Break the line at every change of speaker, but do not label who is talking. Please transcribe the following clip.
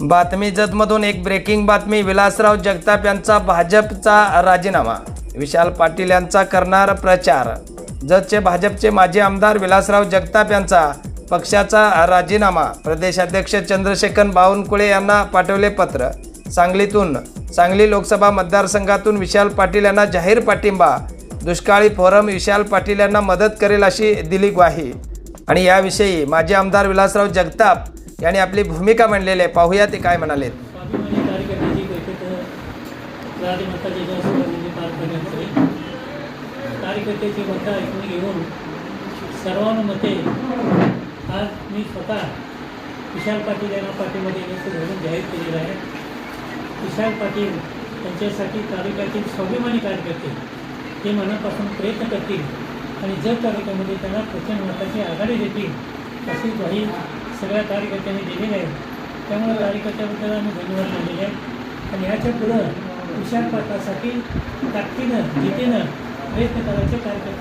बातमी जतमधून एक ब्रेकिंग बातमी विलासराव जगताप यांचा भाजपचा राजीनामा. विशाल पाटील यांचा करणार प्रचार. जतचे भाजपचे माजी आमदार विलासराव जगताप यांचा पक्षाचा राजीनामा. प्रदेशाध्यक्ष चंद्रशेखर बावनकुळे यांना पाठवले पत्र. सांगलीतून सांगली लोकसभा मतदारसंघातून विशाल पाटील यांना जाहीर पाठिंबा. दुष्काळी फोरम विशाल पाटील यांना मदत करेल अशी दिली ग्वाही. आणि याविषयी माजी आमदार विलासराव जगताप यांनी आपली भूमिका मांडलेली आहे पाहूया ते काय म्हणाले
स्वाभिमानी कार्यकर्त्याची मतं ऐकून घेऊन सर्वानुमते आज मी स्वतः विशाल पाटील यांना पाठीमध्ये येण्याचं धोरण जाहीर केलेलं आहे विशाल पाटील त्यांच्यासाठी तालुक्यातील स्वाभिमानी कार्यकर्ते ते मनापासून प्रयत्न करतील आणि जर तालुक्यामध्ये त्यांना प्रचंड मताची आघाडी देतील अशी ग्वाही सगळ्या कार्यकर्त्यांनी दिलेली आहे. त्यामुळे कार्यकर्त्याबद्दल आम्ही धन्यवाद मानलेले आहे आणि ह्याच्या पुढं विशाल पात्रासाठी ताकदीनं जिद्दीनं प्रयत्न करायचे कार्यकर्ते